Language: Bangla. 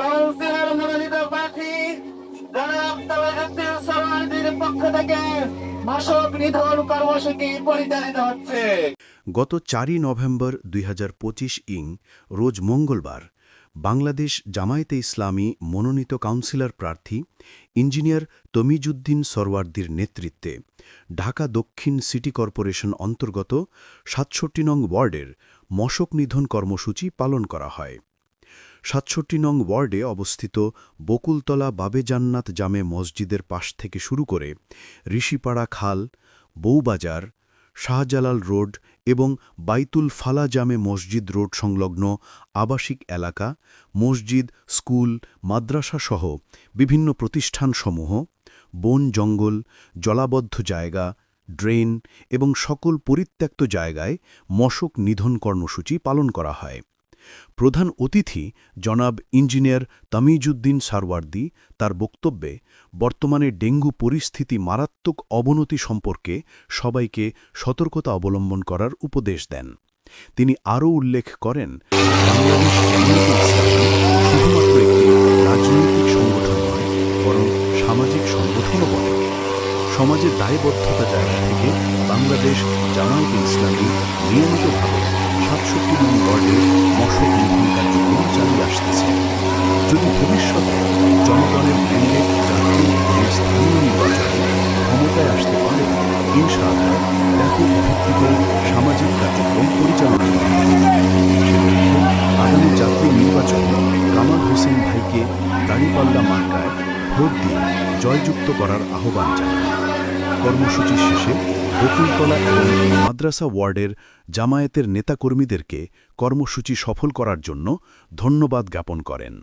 কাউন্সিলর মনোনীত প্রার্থী পক্ষ থেকে মাসক নিধন কর্মসূচি পরিচালিত হচ্ছে। গত চারই নভেম্বর দুই হাজার পঁচিশ ইং, রোজ মঙ্গলবার, বাংলাদেশ জামায়াতে ইসলামী মনোনীত কাউন্সিলর প্রার্থী ইঞ্জিনিয়ার তমিজুদ্দিন সরওয়ার্দির নেতৃত্বে ঢাকা দক্ষিণ সিটি কর্পোরেশন অন্তর্গত সাতষট্টি নং ওয়ার্ডের মশক নিধন কর্মসূচি পালন করা হয়। সাতষট্টি নং ওয়ার্ডে অবস্থিত বকুলতলা বাবে জান্নাত জামে মসজিদের পাশ থেকে শুরু করে ঋষিপাড়া খাল, বউবাজার, শাহজালাল রোড এবং বাইতুল ফালা জামে মসজিদ রোড সংলগ্ন আবাসিক এলাকা, মসজিদ, স্কুল মাদ্রাসাসহ বিভিন্ন প্রতিষ্ঠানসমূহ, বন জঙ্গল, জলাবদ্ধ জায়গা, ড্রেন এবং সকল পরিত্যক্ত জায়গায় মশক নিধন কর্মসূচি পালন করা হয়। প্রধান অতিথি জনাব ইঞ্জিনিয়ার তামিজুদ্দিন সারওয়ার্দি। তার বক্তব্যে, বর্তমানে ডেঙ্গু পরিস্থিতি মারাত্মক অবনতি সম্পর্কে সবাইকে সতর্কতা অবলম্বন করার উপদেশ দেন। তিনি আরও উল্লেখ করেন সামাজিক সংগঠনও বটে। সমাজের দায়বদ্ধতা জায়গা থেকে বাংলাদেশ জামায়াতে ইসলামী নিয়মিতভাবে সাতষট্টি নং যদি ভবিষ্যতে জনগণের ম্যান্ডেট জাতীয় স্থানীয় নির্বাচনে ক্ষমতায় আসতে পারে, ইনশাআল্লাহ ব্যাপক ভিত্তিতে সামাজিক কার্যক্রম পরিচালনা আগামী জাতীয় নির্বাচনে কামাল হোসেন ভাইকে দাঁড়িপাল্লা মার্কায় ভোট দিয়ে জয়যুক্ত করার আহ্বান জানান। কর্মসূচি শেষে বকুলতলা এবং মাদ্রাসা ওয়ার্ডের জামায়াতের নেতাকর্মীদেরকে কর্মসূচি সফল করার জন্য ধন্যবাদ জ্ঞাপন করেন।